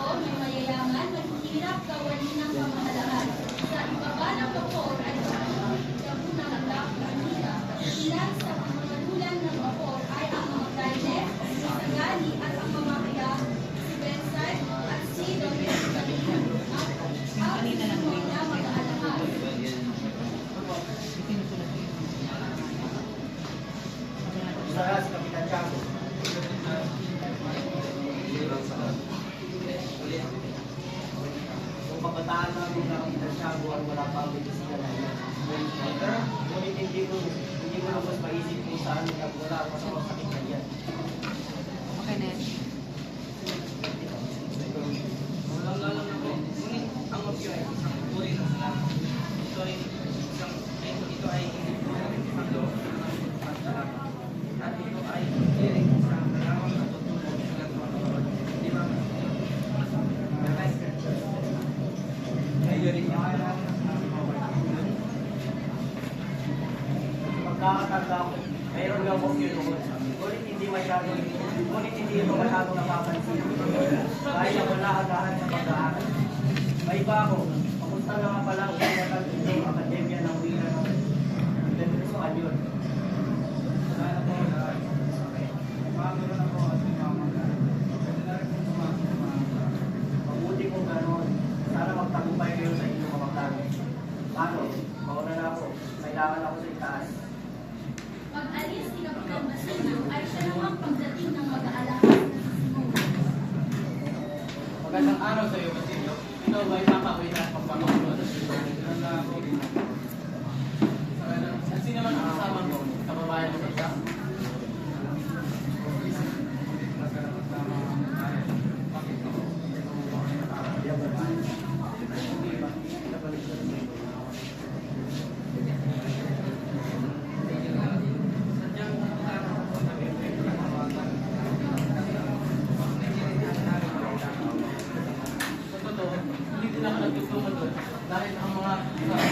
tao na mayayaman, mahihirap, kawali ng pamahalaan. Sa ibaba ng vapor ay dabo ng hanggang Manila. Ilan sa pamamanulan ng vapor ay ang mga Gaines, si Sagani at ang mga kaya si Bensay at si Dominic Camino. At ang mga mag-aalahas. Sara si Kapitan Tiago. Kung kabataan namin na Kapitan Tiago ay wala pa ang medisina na yan. Ngunit hindi ko, hindi ko na mas maisip kung saan nagwala ang masamang sakit na yan. Okay na. Walang lalang na po. Ngunit ang opio ay isang uri ng salamat. Ito ay isang ay ito ay hindi po isang loob ng pagkalaman. At ito ay hindi isang dalawang natutulog sa gagawin. Di ba? Guys, ayun rin yung Pagkakatanda ko, mayroon lang akong noon. Ngunit hindi masyado, ngunit hindi ito masyado napapansin. Dahil ako nakagahan sa pag-aaral. May iba Magandang araw sa iyo, Basilio. Ito ba ay papawin at pagpapakulo Dari semua.